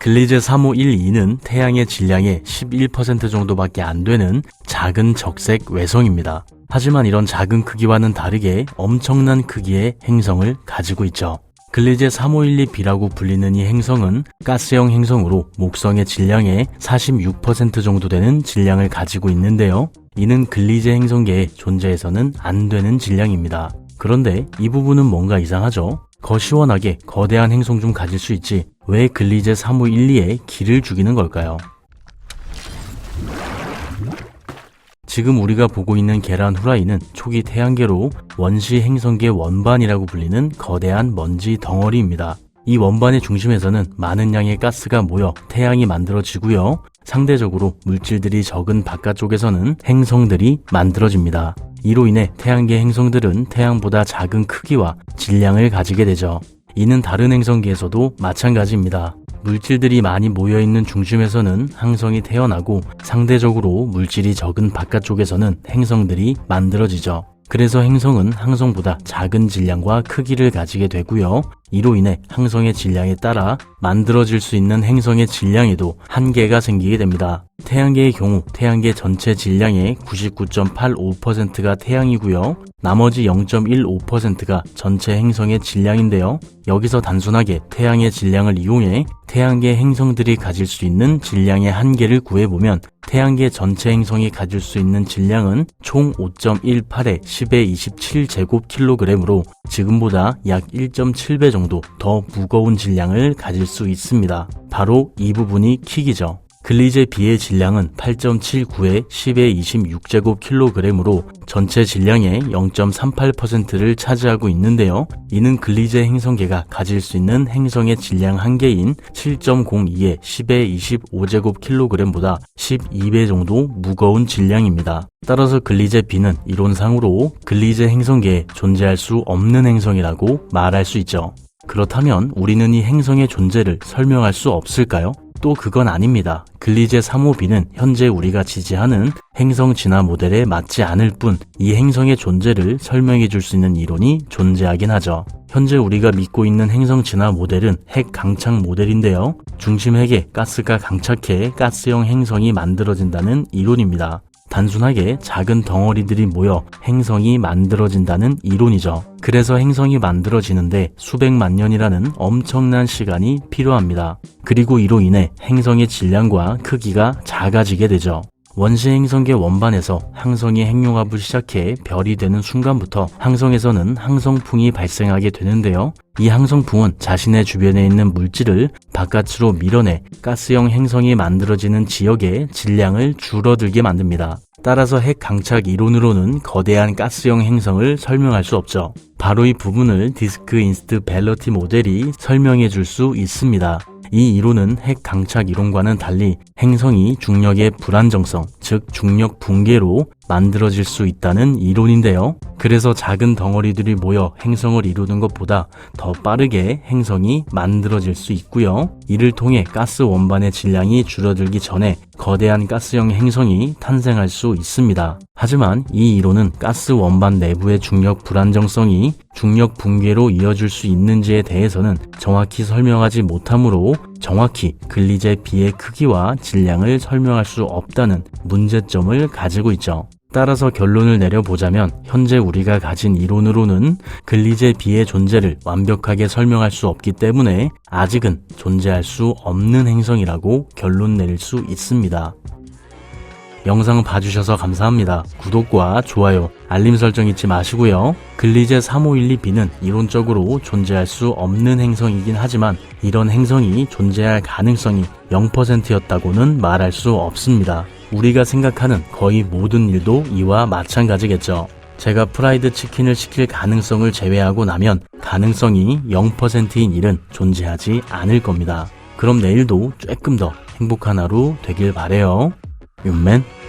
글리제 3512는 태양의 질량의 11% 정도밖에 안 되는 작은 적색 외성입니다. 하지만 이런 작은 크기와는 다르게 엄청난 크기의 행성을 가지고 있죠. 글리제 3512b라고 불리는 이 행성은 가스형 행성으로 목성의 질량의 46% 정도 되는 질량을 가지고 있는데요. 이는 글리제 행성계에 존재해서는 안 되는 질량입니다. 그런데 이 부분은 뭔가 이상하죠? 거 시원하게 거대한 행성 좀 가질 수 있지 왜 글리제 3512에 길을 죽이는 걸까요? 지금 우리가 보고 있는 계란 후라이는 초기 태양계로 원시 행성계 원반이라고 불리는 거대한 먼지 덩어리입니다. 이 원반의 중심에서는 많은 양의 가스가 모여 태양이 만들어지고요. 상대적으로 물질들이 적은 바깥쪽에서는 행성들이 만들어집니다. 이로 인해 태양계 행성들은 태양보다 작은 크기와 질량을 가지게 되죠. 이는 다른 행성계에서도 마찬가지입니다. 물질들이 많이 모여있는 중심에서는 항성이 태어나고 상대적으로 물질이 적은 바깥쪽에서는 행성들이 만들어지죠. 그래서 행성은 항성보다 작은 질량과 크기를 가지게 되고요. 이로 인해 항성의 질량에 따라 만들어질 수 있는 행성의 질량에도 한계가 생기게 됩니다. 태양계의 경우 태양계 전체 질량의 99.85%가 태양이고요. 나머지 0.15%가 전체 행성의 질량인데요. 여기서 단순하게 태양의 질량을 이용해 태양계 행성들이 가질 수 있는 질량의 한계를 구해보면 태양계 전체 행성이 가질 수 있는 질량은 총 5.18에 10의 27제곱킬로그램으로 지금보다 약 1.7배 정도 더 무거운 질량을 가질 수 있습니다. 바로 이 부분이 킥이죠. 글리제 B의 질량은 8.79에 10의 26제곱킬로그램으로 전체 질량의 0.38%를 차지하고 있는데요. 이는 글리제 행성계가 가질 수 있는 행성의 질량 한계인 7.02에 10의 25제곱킬로그램보다 12배 정도 무거운 질량입니다. 따라서 글리제 B는 이론상으로 글리제 행성계에 존재할 수 없는 행성이라고 말할 수 있죠. 그렇다면 우리는 이 행성의 존재를 설명할 수 없을까요? 또 그건 아닙니다. 글리제 3호비는 현재 우리가 지지하는 행성 진화 모델에 맞지 않을 뿐 이 행성의 존재를 설명해 줄 수 있는 이론이 존재하긴 하죠. 현재 우리가 믿고 있는 행성 진화 모델은 핵 강착 모델인데요. 중심 핵에 가스가 강착해 가스형 행성이 만들어진다는 이론입니다. 단순하게 작은 덩어리들이 모여 행성이 만들어진다는 이론이죠. 그래서 행성이 만들어지는데 수백만 년이라는 엄청난 시간이 필요합니다. 그리고 이로 인해 행성의 질량과 크기가 작아지게 되죠. 원시 행성계 원반에서 항성이 핵융합을 시작해 별이 되는 순간부터 항성에서는 항성풍이 발생하게 되는데요. 이 항성풍은 자신의 주변에 있는 물질을 바깥으로 밀어내 가스형 행성이 만들어지는 지역의 질량을 줄어들게 만듭니다. 따라서 핵 강착 이론으로는 거대한 가스형 행성을 설명할 수 없죠. 바로 이 부분을 디스크 인스트 벨러티 모델이 설명해 줄 수 있습니다. 이 이론은 핵 강착 이론과는 달리 행성이 중력의 불안정성, 즉 중력 붕괴로 만들어질 수 있다는 이론인데요. 그래서 작은 덩어리들이 모여 행성을 이루는 것보다 더 빠르게 행성이 만들어질 수 있고요. 이를 통해 가스 원반의 질량이 줄어들기 전에 거대한 가스형 행성이 탄생할 수 있습니다. 하지만 이 이론은 가스 원반 내부의 중력 불안정성이 중력 붕괴로 이어질 수 있는지에 대해서는 정확히 설명하지 못하므로 정확히 글리제 B의 크기와 질량을 설명할 수 없다는 문제점을 가지고 있죠. 따라서 결론을 내려보자면 현재 우리가 가진 이론으로는 글리제 B의 존재를 완벽하게 설명할 수 없기 때문에 아직은 존재할 수 없는 행성이라고 결론 내릴 수 있습니다. 영상 봐주셔서 감사합니다. 구독과 좋아요, 알림 설정 잊지 마시고요. 글리제 3512b는 이론적으로 존재할 수 없는 행성이긴 하지만 이런 행성이 존재할 가능성이 0%였다고는 말할 수 없습니다. 우리가 생각하는 거의 모든 일도 이와 마찬가지겠죠. 제가 프라이드 치킨을 시킬 가능성을 제외하고 나면 가능성이 0%인 일은 존재하지 않을 겁니다. 그럼 내일도 조금 더 행복한 하루 되길 바래요. Yung men?